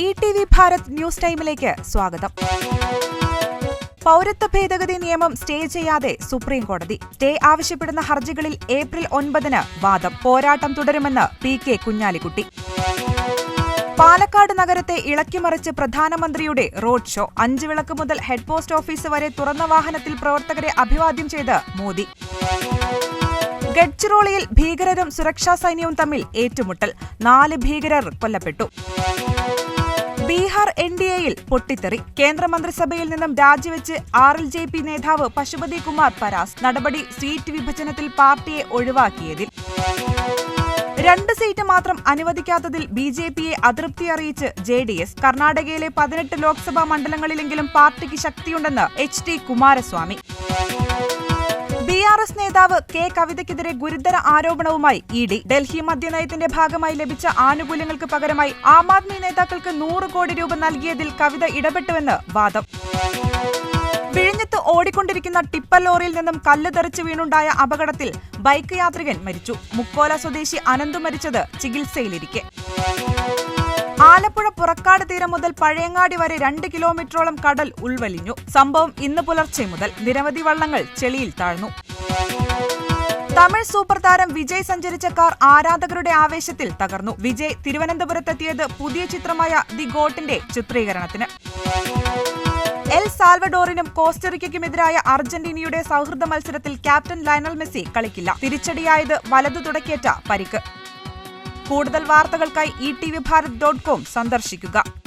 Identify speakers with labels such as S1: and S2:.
S1: E T V Bharat news ടൈമിലേക്ക് സ്വാഗതം. പൗരത്വ ഭേദഗതി നിയമം സ്റ്റേ ചെയ്യാതെ സുപ്രീം കോടതി. സ്റ്റേ ആവശ്യപ്പെടുന്ന ഹർജികളിൽ ഏപ്രിൽ ഒൻപതിന് വാദം. പോരാട്ടം തുടരുമെന്ന് പി കെ കുഞ്ഞാലിക്കുട്ടി. പാലക്കാട് നഗരത്തെ ഇളക്കിമറിച്ച് പ്രധാനമന്ത്രിയുടെ റോഡ് ഷോ. അഞ്ചു വിളക്ക് മുതൽ ഹെഡ് പോസ്റ്റ് ഓഫീസ് വരെ തുറന്ന വാഹനത്തിൽ പ്രവർത്തകരെ അഭിവാദ്യം ചെയ്ത് മോദി. ഗഡ്ചിറോളിയിൽ ഭീകരരും സുരക്ഷാ സൈന്യവും തമ്മിൽ ഏറ്റുമുട്ടൽ. നാല് ഭീകരർ കൊല്ലപ്പെട്ടു. എൻ ഡി എയിൽ പൊട്ടിത്തെറി. കേന്ദ്രമന്ത്രിസഭയിൽ നിന്നും രാജിവെച്ച് ആർ എൽ ജെ പി നേതാവ് പശുപതി കുമാർ പരാസ് നടപടി സീറ്റ് വിഭജനത്തിൽ പാർട്ടിയെ ഒഴിവാക്കിയതിൽ. രണ്ട് സീറ്റ് മാത്രം അനുവദിക്കാത്തതിൽ ബി ജെ പിയെ അതൃപ്തി അറിയിച്ച് ജെ ഡി എസ്. കർണാടകയിലെ പതിനെട്ട് ലോക്സഭാ മണ്ഡലങ്ങളിലെങ്കിലും പാർട്ടിക്ക് ശക്തിയുണ്ടെന്ന് എച്ച് ടി കുമാരസ്വാമി. എസ് നേതാവ് കെ കവിതയ്ക്കെതിരെ ഗുരുതര ആരോപണവുമായി ഇ ഡി. ഡൽഹി മദ്യനയത്തിന്റെ ഭാഗമായി ലഭിച്ച ആനുകൂല്യങ്ങൾക്ക് പകരമായി ആം ആദ്മി നേതാക്കൾക്ക് നൂറ് കോടി രൂപ നൽകിയതിൽ കവിത ഇടപെട്ടുവെന്ന് വാദം. വിഴിഞ്ഞത്ത് ഓടിക്കൊണ്ടിരിക്കുന്ന ടിപ്പർ ലോറിയിൽ നിന്നും കല്ല് തെറിച്ച് വീണുണ്ടായ അപകടത്തിൽ ബൈക്ക് യാത്രികൻ മരിച്ചു. മുക്കോല സ്വദേശി അനന്തു മരിച്ചത് ചികിത്സയിലിരിക്കെ. ആലപ്പുഴ പുറക്കാട് തീരം മുതൽ പഴയങ്ങാടി വരെ രണ്ട് കിലോമീറ്ററോളം കടൽ ഉൾവലിഞ്ഞു. സംഭവം ഇന്ന് പുലർച്ചെ മുതൽ. നിരവധി വള്ളങ്ങൾ ചെളിയിൽ താഴ്ന്നു. തമിഴ് സൂപ്പർ താരം വിജയ് സഞ്ചരിച്ച കാർ ആരാധകരുടെ ആവേശത്തിൽ തകർന്നു. വിജയ് തിരുവനന്തപുരത്തെത്തിയത് പുതിയ ചിത്രമായ ദി ഗോട്ടിന്റെ ചിത്രീകരണത്തിന്. എൽ സാൽവഡോറിനും കോസ്റ്ററിക്കയ്ക്കുമെതിരായ അർജന്റീനയുടെ സൗഹൃദ മത്സരത്തിൽ ക്യാപ്റ്റൻ ലയണൽ മെസ്സി കളിക്കില്ല. തിരിച്ചടിയായത് വലതു തുടക്കേറ്റ പരിക്ക്. കൂടുതൽ വാർത്തകൾക്കായി E T V Bharat dot com സന്ദർശിക്കുക.